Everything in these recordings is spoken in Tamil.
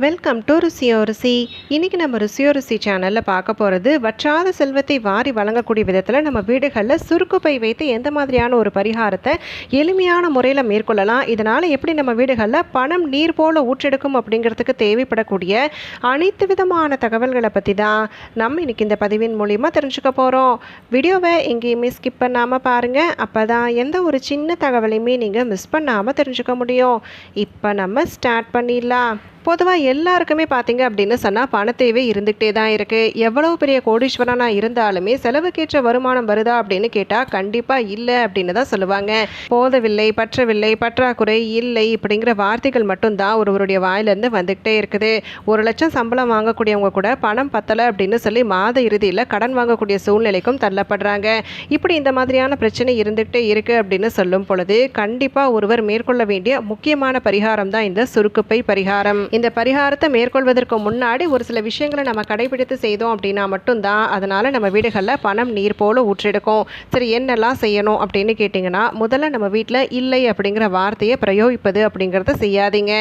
வெல்கம் டு ருசியோ ருசி இன்றைக்கி நம்ம ருசியோ ருசி சேனலில் பார்க்க போகிறது வற்றாத செல்வத்தை வாரி வழங்கக்கூடிய விதத்தில் நம்ம வீடுகளில் சுருக்குப்பை வைத்து எந்த மாதிரியான ஒரு பரிகாரத்தை எளிமையான முறையில் மேற்கொள்ளலாம். இதனால் எப்படி நம்ம வீடுகளில் பணம் நீர் போல ஊற்றெடுக்கும் அப்படிங்கிறதுக்கு தேவைப்படக்கூடிய அனைத்து விதமான தகவல்களை பற்றி தான் நம்ம இன்றைக்கி இந்த பதிவின் மூலிமா தெரிஞ்சுக்க போகிறோம் வீடியோவை எங்கேயுமே ஸ்கிப் பண்ணாமல் பாருங்கள் அப்போ தான் எந்த ஒரு சின்ன தகவலையுமே நீங்கள் மிஸ் பண்ணாமல் தெரிஞ்சுக்க முடியும். இப்போ நம்ம ஸ்டார்ட் பண்ணிடலாம். பொதுவாக எல்லாருக்குமே பார்த்தீங்க அப்படின்னு சொன்னால் பணத்தேவை இருந்துகிட்டே தான் இருக்குது எவ்வளோ பெரிய கோடீஸ்வரனாக இருந்தாலுமே செலவுக்கேற்ற வருமானம் வருதா அப்படின்னு கேட்டால் கண்டிப்பாக இல்லை அப்படின்னு தான் சொல்லுவாங்க. போதவில்லை பற்றவில்லை பற்றாக்குறை இல்லை இப்படிங்கிற வார்த்தைகள் மட்டும்தான் ஒருவருடைய வாயிலேருந்து வந்துக்கிட்டே இருக்குது. ஒரு லட்சம் சம்பளம் வாங்கக்கூடியவங்க கூட பணம் பத்தலை அப்படின்னு சொல்லி மாத இறுதியில் கடன் வாங்கக்கூடிய சூழ்நிலைக்கும் தள்ளப்படுறாங்க. இப்படி இந்த மாதிரியான பிரச்சனை இருந்துகிட்டே இருக்குது அப்படின்னு சொல்லும் பொழுது கண்டிப்பாக ஒருவர் மேற்கொள்ள வேண்டிய முக்கியமான பரிகாரம் தான் இந்த சுருக்குப்பை பரிகாரம். இந்த பரிகாரத்தை மேற்கொள்வதற்கு முன்னாடி ஒரு சில விஷயங்களை நம்ம கடைபிடித்து செய்தோம் அப்படின்னா மட்டும்தான் அதனால் நம்ம வீடுகளில் பணம் நீர் போல ஊற்றெடுக்கும் சரி என்னெல்லாம் செய்யணும் அப்படின்னு கேட்டிங்கன்னா முதல்ல நம்ம வீட்டில் இல்லை அப்படிங்கிற வார்த்தையை பிரயோகிப்பது அப்படிங்கிறத செய்யாதீங்க.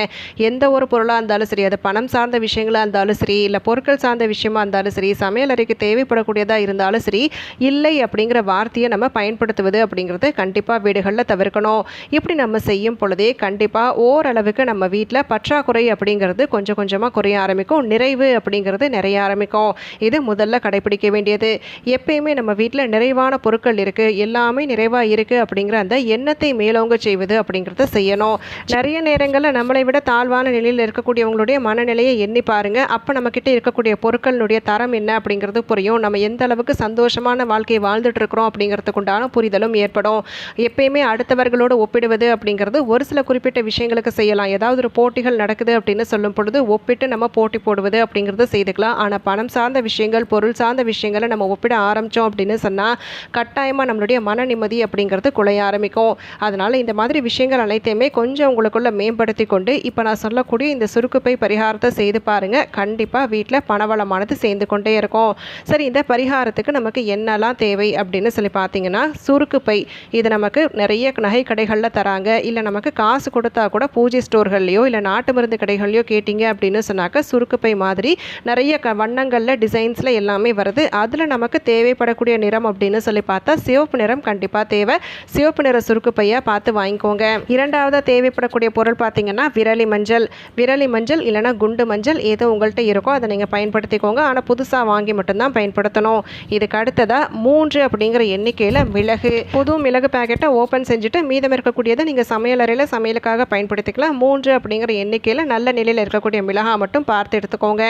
எந்த ஒரு பொருளாக இருந்தாலும் சரி அது பணம் சார்ந்த விஷயங்களாக இருந்தாலும் சரி இல்லை பொருட்கள் சார்ந்த விஷயமா இருந்தாலும் சரி சமையல் அறைக்கு தேவைப்படக்கூடியதாக இருந்தாலும் சரி இல்லை அப்படிங்கிற வார்த்தையை நம்ம பயன்படுத்துவது அப்படிங்கிறது கண்டிப்பாக வீடுகளில் தவிர்க்கணும். இப்படி நம்ம செய்யும் பொழுதே கண்டிப்பாக ஓரளவுக்கு நம்ம வீட்டில் பற்றாக்குறை அப்படிங்கிறது கொஞ்சம் கொஞ்சமாக குறைய ஆரம்பிக்கும். நிறைவு அப்படிங்கிறது நிறைய ஆரம்பிக்கும். இது முதல்ல கடைபிடிக்க வேண்டியது. எப்பயுமே நம்ம வீட்டில் நிறைவான பொருட்கள் இருக்குது எல்லாமே நிறைவாக இருக்குது அப்படிங்கிற அந்த எண்ணத்தை மேலோங்க செய்வது அப்படிங்கிறத செய்யணும். நிறைய நேரங்களில் நம்மளை விட தாழ்வான நிலையில் இருக்கக்கூடியவங்களுடைய மனநிலையை எண்ணி பாருங்கள் அப்போ நம்மக்கிட்ட இருக்கக்கூடிய பொருட்களினுடைய தரம் என்ன அப்படிங்கிறது புரியும். நம்ம எந்த அளவுக்கு சந்தோஷமான வாழ்க்கையை வாழ்ந்துட்டு இருக்கிறோம் அப்படிங்கிறதுக்கு உண்டான புரிதலும் ஏற்படும். எப்பயுமே அடுத்தவர்களோடு ஒப்பிடுவது அப்படிங்கிறது ஒரு சில குறிப்பிட்ட விஷயங்களுக்கு செய்யலாம். ஏதாவது ஒரு போட்டிகள் நடக்குது அப்படின்னு சொல்லும் பொழுது ஒப்பிட்டு நம்ம போட்டி போடுவது அப்படிங்கிறத செய்துக்கலாம். ஆனால் பணம் சார்ந்த விஷயங்கள் பொருள் சார்ந்த விஷயங்களை நம்ம ஒப்பிட ஆரம்பித்தோம் அப்படின்னு சொன்னால் கட்டாயமாக நம்மளுடைய மன நிம்மதி அப்படிங்கிறது குலைய ஆரம்பிக்கும். அதனால் இந்த மாதிரி விஷயங்கள் அனைத்தையுமே கொஞ்சம் உங்களுக்குள்ளே மேம்படுத்தி கொண்டு இப்போ நான் சொல்லக்கூடிய இந்த சுருக்குப்பை பரிகாரத்தை செய்து பாருங்கள் கண்டிப்பாக வீட்டில் பணவளமானது சேர்ந்து கொண்டே இருக்கும். சரி இந்த பரிகாரத்துக்கு நமக்கு என்னெல்லாம் தேவை அப்படின்னு சொல்லி பார்த்தீங்கன்னா சுருக்குப்பை. இது நமக்கு நிறைய நகை கடைகளில் தராங்க. இல்லை நமக்கு காசு கொடுத்தா கூட பூஜை ஸ்டோர்கள்லையோ இல்லை நாட்டு மருந்து கடைகள்லையோ கேட்டிங்க அப்படின்னு சொன்னாக்க சுருக்குப்பை மாதிரி நிறைய க வண்ணங்களில் டிசைன்ஸில் எல்லாமே வருது. அதில் நமக்கு தேவைப்படக்கூடிய நிறம் அப்படின்னு சொல்லி பார்த்தா சிவப்பு நிறம் கண்டிப்பாக தேவை. சிவப்பு நிற சுருக்குப்பையாக பார்த்து வாங்கிக்கோங்க. இரண்டாவதாக தேவைப்படக்கூடிய பொருள் பார்த்தீங்கன்னா விரலி மஞ்சள். விரலி மஞ்சள் இல்லைனா குண்டு மஞ்சள் ஏதோ உங்கள்கிட்ட இருக்கோ அதை நீங்கள் பயன்படுத்திக்கோங்க. ஆனால் புதுசாக வாங்கி மட்டும்தான் பயன்படுத்தணும். இதுக்கு அடுத்ததாக மூன்று அப்படிங்கிற எண்ணிக்கையில் மிளகு. புது மிளகு பேக்கெட்டை ஓப்பன் செஞ்சுட்டு மீதம் இருக்கக்கூடியதை நீங்கள் சமையலறையில் சமையலுக்காக பயன்படுத்திக்கலாம். மூன்று அப்படிங்கிற எண்ணிக்கையில் நல்ல நிலை நிலையில் இருக்கக்கூடிய மிளகா மட்டும் பார்த்து எடுத்துக்கோங்க.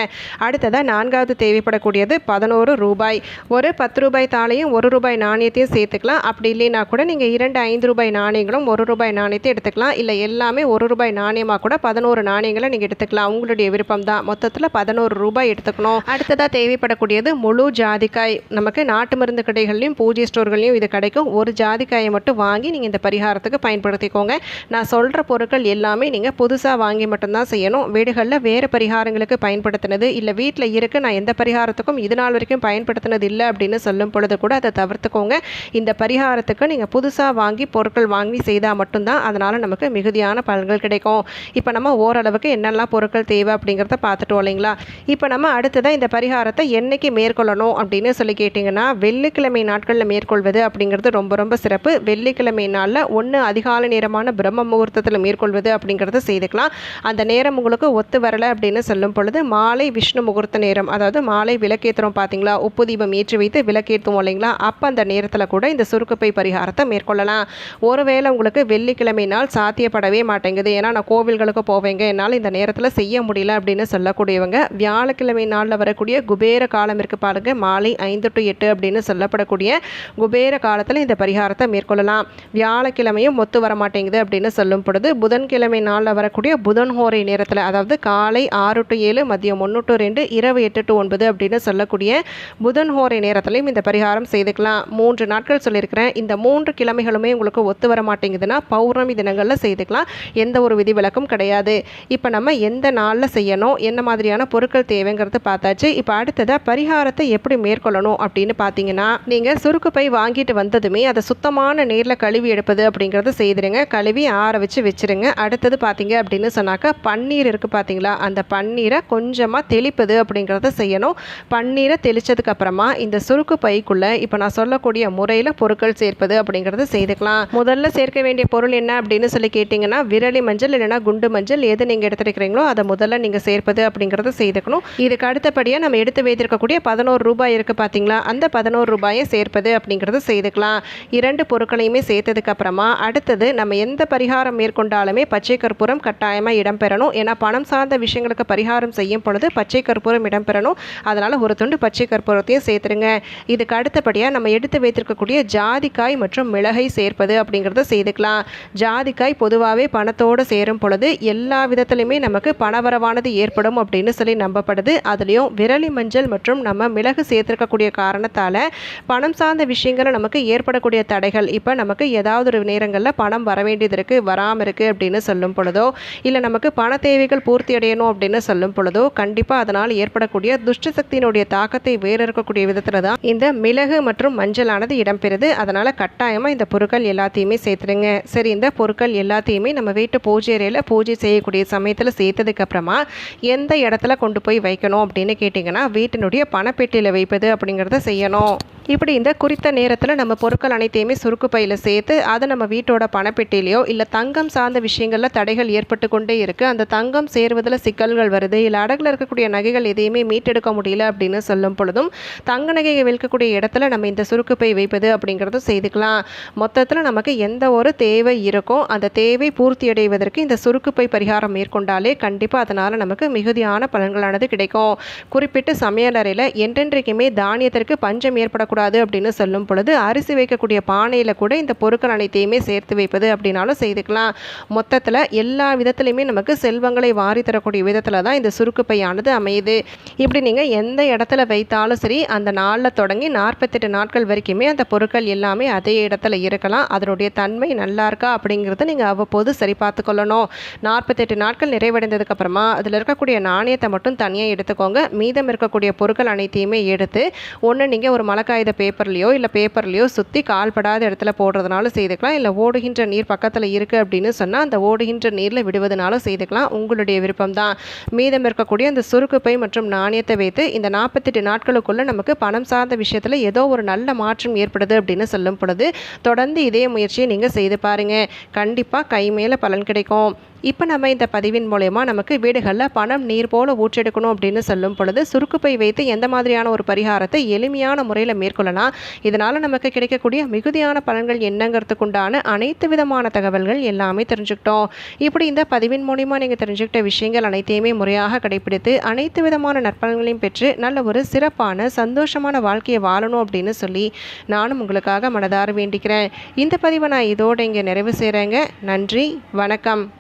அடுத்ததாக நான்காவது தேவைப்படக்கூடியது பதினோரு ரூபாய். ஒரு பத்து ரூபாய் தாளையும் ஒரு ரூபாய் நாணயத்தையும் சேர்த்துக்கலாம். அப்படி இல்லைன்னா கூட நீங்கள் இரண்டு ஐந்து ரூபாய் நாணயங்களும் ஒரு ரூபாய் நாணயத்தை எடுத்துக்கலாம். இல்லை எல்லாமே ஒரு ரூபாய் நாணயமாக கூட பதினோரு நாணயங்களை நீங்கள் எடுத்துக்கலாம். உங்களுடைய விருப்பம் தான். மொத்தத்தில் பதினோரு ரூபாய் எடுத்துக்கணும். அடுத்ததாக தேவைப்படக்கூடியது முழு ஜாதிக்காய். நமக்கு நாட்டு மருந்து கடைகள்லையும் பூஜை ஸ்டோர்கள்லையும் இது கிடைக்கும். ஒரு ஜாதிக்காயை மட்டும் வாங்கி நீங்கள் இந்த பரிகாரத்துக்கு பயன்படுத்திக்கோங்க. நான் சொல்கிற பொருட்கள் எல்லாமே நீங்கள் புதுசாக வாங்கி மட்டும்தான் செய்யணும். வீடுகளில் வேறு பரிகாரங்களுக்கு பயன்படுத்தினது. இல்லை வீட்டில் இருக்குது நான் எந்த பரிகாரத்துக்கும் இது நாள் வரைக்கும் பயன்படுத்தினது இல்லை அப்படின்னு சொல்லும் பொழுது கூட அதை தவிர்த்துக்கோங்க. இந்த பரிகாரத்துக்கு நீங்கள் புதுசாக வாங்கி பொருட்கள் வாங்கி செய்தால் மட்டும்தான் அதனால் நமக்கு மிகுதியான பலன்கள் கிடைக்கும். இப்போ நம்ம ஓரளவுக்கு என்னெல்லாம் பொருட்கள் தேவை அப்படிங்கிறத பார்த்துட்டோம் இல்லைங்களா? இப்போ நம்ம அடுத்ததாக இந்த பரிகாரத்தை என்னைக்கு மேற்கொள்ளணும் அப்படின்னு சொல்லி கேட்டிங்கன்னா வெள்ளிக்கிழமை நாட்களில் மேற்கொள்வது அப்படிங்கிறது ரொம்ப ரொம்ப சிறப்பு. வெள்ளிக்கிழமை நாளில் ஒன்று அதிகாலை நேரமான பிரம்ம முகூர்த்தத்தில் மேற்கொள்வது அப்படிங்கிறத செய்துக்கலாம். அந்த நேரம் உங்களுக்கு ஒத்து வரலை அப்படின்னு சொல்லும் பொழுது மாலை விஷ்ணு முகூர்த்த நேரம் அதாவது மாலை விளக்கேற்றுறோம் பார்த்தீங்களா? உப்பு தீபம் ஏற்றி வைத்து விளக்கேற்றுவோம் இல்லைங்களா? அப்போ அந்த நேரத்தில் கூட இந்த சுருக்குப்பை பரிகாரத்தை மேற்கொள்ளலாம். ஒருவேளை உங்களுக்கு வெள்ளிக்கிழமை நாள் சாத்தியப்படவே மாட்டேங்குது. ஏன்னா நான் கோவில்களுக்கு போவேங்க. என்னால் இந்த நேரத்தில் செய்ய முடியல அப்படின்னு சொல்லக்கூடியவங்க வியாழக்கிழமை நாளில் வரக்கூடிய குபேர காலம் இருக்கு பாருங்கள் மாலை ஐந்து டு எட்டு அப்படின்னு சொல்லப்படக்கூடிய குபேர காலத்தில் இந்த பரிகாரத்தை மேற்கொள்ளலாம். வியாழக்கிழமையும் ஒத்து வர மாட்டேங்குது அப்படின்னு சொல்லும் பொழுது புதன்கிழமை நாளில் வரக்கூடிய புதன் ஹோரை நேரத்தில் அதாவது காலை ஆறு டு ஏழு மதியம் ஒன்று டு ரெண்டு இரவு எட்டு டு ஒன்பது அப்படின்னு சொல்லக்கூடிய புதன் ஹோரை நேரத்திலையும் இந்த பரிகாரம் செய்துக்கலாம். மூன்று நாட்கள் சொல்லியிருக்கிறேன். இந்த மூன்று கிழமைகளுமே உங்களுக்கு ஒத்து வர மாட்டேங்குதுன்னா பௌர்ணமி தினங்களில் செய்துக்கலாம். எந்த ஒரு விதிவிலக்கும் கிடையாது. இப்போ நம்ம எந்த நாளில் செய்யணும்? என்ன மாதிரியான பொருட்கள் தேவைங்கிறது பார்த்தாச்சு. இப்போ அடுத்ததாக பரிகாரத்தை எப்படி மேற்கொள்ளணும் அப்படின்னு பார்த்தீங்கன்னா நீங்கள் சுருக்கு பை வாங்கிட்டு வந்ததுமே அதை சுத்தமான நீரில் கழுவி எடுப்பது அப்படிங்கிறத செய்திருங்க. கழுவி ஆற வச்சு வச்சிருங்க. அடுத்தது பார்த்தீங்க அப்படின்னு சொன்னாக்கா பன்னீர் இருக்குது பார்த்தீங்களா அந்த பன்னீரை கொஞ்சமாக தெளிப்பது அப்படிங்கிறத செய்யணும். பன்னீரை தெளித்ததுக்கப்புறமா இந்த சுருக்கு பைக்குள்ளே இப்போ நான் சொல்லக்கூடிய முறையில் பொருட்கள் சேர்ப்பது அப்படிங்கிறத செய்துக்கலாம். முதல்ல சேர்க்க வேண்டிய பொருள் என்ன அப்படின்னு சொல்லி கேட்டிங்கன்னா விரலி மஞ்சள் இல்லைன்னா குண்டு மஞ்சள் எது நீங்கள் எடுத்துருக்கிறீங்களோ அதை முதல்ல நீங்கள் சேர்ப்பது அப்படிங்கிறத செய்துக்கணும். இதுக்கு அடுத்தபடியாக நம்ம எடுத்து வைத்திருக்கக்கூடிய பதினோரு ரூபாய் இருக்குது பார்த்தீங்களா அந்த பதினோரு ரூபாயை சேர்ப்பது அப்படிங்கிறத செய்துக்கலாம். இரண்டு பொருட்களையுமே சேர்த்ததுக்கப்புறமா அடுத்தது நம்ம எந்த பரிகாரம் மேற்கொண்டாலுமே பச்சை கற்பூரம் கட்டாயமாக இடம்பெறணும் ஏன்னா பணம் சார்ந்த விஷயங்களுக்கு பரிகாரம் செய்யும் பொழுது பச்சை கற்பூரம் இடம்பெறணும். அதனால் ஒரு துண்டு பச்சை கற்பூரத்தையும் சேர்த்துருங்க. இதுக்கு அடுத்தபடியாக நம்ம எடுத்து வைத்திருக்கக்கூடிய ஜாதிக்காய் மற்றும் மிளகை சேர்ப்பது அப்படிங்கிறத செய்துக்கலாம். ஜாதிக்காய் பொதுவாகவே பணத்தோடு சேரும் பொழுது எல்லா விதத்துலையுமே நமக்கு பணவரவானது ஏற்படும் அப்படின்னு சொல்லி நம்பப்படுது. அதுலேயும் விரலி மஞ்சள் மற்றும் நம்ம மிளகு சேர்த்துருக்கக்கூடிய காரணத்தால் பணம் சார்ந்த விஷயங்களை நமக்கு ஏற்படக்கூடிய தடைகள். இப்போ நமக்கு ஏதாவது ஒரு நேரங்களில் பணம் வர வேண்டியது இருக்குது வராமல் இருக்குது அப்படின்னு சொல்லும் பொழுதோ இல்லை நமக்கு பண தேவைகள் பூர்த்தி அடையணும் அப்படின்னு சொல்லும் பொழுதோ கண்டிப்பாக அதனால் ஏற்படக்கூடிய துஷ்ட சக்தியினுடைய தாக்கத்தை வேறு இருக்கக்கூடிய விதத்தில் தான் இந்த மிளகு மற்றும் மஞ்சளானது இடம்பெறுது. அதனால் கட்டாயமாக இந்த பொருட்கள் எல்லாத்தையுமே சேர்த்துடுங்க. சரி இந்த பொருட்கள் எல்லாத்தையுமே நம்ம வீட்டு பூஜை அறையில் பூஜை செய்யக்கூடிய சமயத்தில் சேர்த்ததுக்கு அப்புறமா எந்த இடத்துல கொண்டு போய் வைக்கணும் அப்படின்னு கேட்டிங்கன்னா வீட்டினுடைய பணப்பெட்டியில் வைப்பது அப்படிங்கிறத செய்யணும். இப்படி இந்த குறித்த நேரத்தில் நம்ம பொருட்கள் அனைத்தையுமே சுருக்கு பையில் சேர்த்து அதை நம்ம வீட்டோட பணப்பெட்டிலையோ இல்லை தங்கம் சார்ந்த விஷயங்களில் தடைகள் ஏற்பட்டு கொண்டே இருக்குது அந்த தங்கம் சேருவதில் சிக்கல்கள் வருது. இல்லை அடகில் இருக்கக்கூடிய நகைகள் எதையுமே மீட்டெடுக்க முடியல அப்படின்னு சொல்லும் பொழுதும் தங்க நகையை விற்கக்கூடிய இடத்துல நம்ம இந்த சுருக்கு பை வைப்பது அப்படிங்கிறத செய்துக்கலாம். மொத்தத்தில் நமக்கு எந்த ஒரு தேவை இருக்கோ அந்த தேவை பூர்த்தி அடைவதற்கு இந்த சுருக்கு பை பரிகாரம் மேற்கொண்டாலே கண்டிப்பாக அதனால் நமக்கு மிகுதியான பலன்களானது கிடைக்கும். குறிப்பிட்டு சமையலறையில் என்றென்றைக்குமே தானியத்திற்கு பஞ்சம் ஏற்பட ஏற்படக்கூடாது அப்படின்னு சொல்லும் பொழுது அரிசி வைக்கக்கூடிய பானையில் கூட இந்த பொருட்கள் அனைத்தையுமே சேர்த்து வைப்பது அப்படின்னாலும் செய்துக்கலாம். மொத்தத்தில் எல்லா விதத்துலையுமே நமக்கு செல்வங்களை வாரி தரக்கூடிய விதத்தில் தான் இந்த சுருக்கு பையானது அமையுது. இப்படி நீங்கள் எந்த இடத்துல வைத்தாலும் சரி அந்த நாளில் தொடங்கி நாற்பத்தெட்டு நாட்கள் வரைக்குமே அந்த பொருட்கள் எல்லாமே அதே இடத்துல இருக்கலாம். அதனுடைய தன்மை நல்லா இருக்கா அப்படிங்கிறத நீங்கள் அவ்வப்போது சரி பார்த்து கொள்ளணும். நாற்பத்தெட்டு நாட்கள் நிறைவடைந்ததுக்கு அப்புறமா அதில் இருக்கக்கூடிய நாணயத்தை மட்டும் தனியாக எடுத்துக்கோங்க. மீதம் இருக்கக்கூடிய பொருட்கள் அனைத்தையுமே எடுத்து ஒன்று நீங்கள் ஒரு காகித பேப்பர்லேயோ இல்லை பேப்பர்லேயோ சுற்றி கால்படாத இடத்துல போடுறதுனாலும் செய்துக்கலாம். இல்லை ஓடுகின்ற நீர் பக்கத்தில் இருக்குது அப்படின்னு சொன்னால் அந்த ஓடுகின்ற நீரில் விடுவதனாலும் செய்துக்கலாம். உங்களுடைய விருப்பம் தான் மீதம் இருக்கக்கூடிய அந்த சுருக்கு பை மற்றும் நாணயத்தை வைத்து இந்த நாற்பத்தெட்டு நாட்களுக்குள்ளே நமக்கு பணம் சார்ந்த விஷயத்தில் ஏதோ ஒரு நல்ல மாற்றம் ஏற்படுது அப்படின்னு சொல்லும் பொழுது தொடர்ந்து இதே முயற்சியை நீங்கள் செய்து பாருங்கள் கண்டிப்பாக கை மேலே பலன் கிடைக்கும். இப்போ நம்ம இந்த பதிவின் மூலயமா நமக்கு வீடுகளில் பணம் நீர் போல ஊற்றெடுக்கணும் அப்படின்னு சொல்லும் பொழுது சுருக்குப்பை வைத்து எந்த மாதிரியான ஒரு பரிகாரத்தை எளிமையான முறையில் மேற்கொள்ளலாம். இதனால் நமக்கு கிடைக்கக்கூடிய மிகுதியான பலன்கள் என்னங்கிறதுக்குண்டான அனைத்து விதமான தகவல்கள் எல்லாமே தெரிஞ்சுக்கிட்டோம். இப்படி இந்த பதிவின் மூலிமா நீங்கள் தெரிஞ்சுக்கிட்ட விஷயங்கள் அனைத்தையுமே முறையாக கடைபிடித்து அனைத்து விதமான நற்பலன்களையும் பெற்று நல்ல ஒரு சிறப்பான சந்தோஷமான வாழ்க்கையை வாழணும் அப்படின்னு சொல்லி நானும் உங்களுக்காக மனதார வேண்டிக்கிறேன். இந்த பதிவை நான் இதோடு இங்கே நிறைவு செய்கிறேங்க நன்றி வணக்கம்.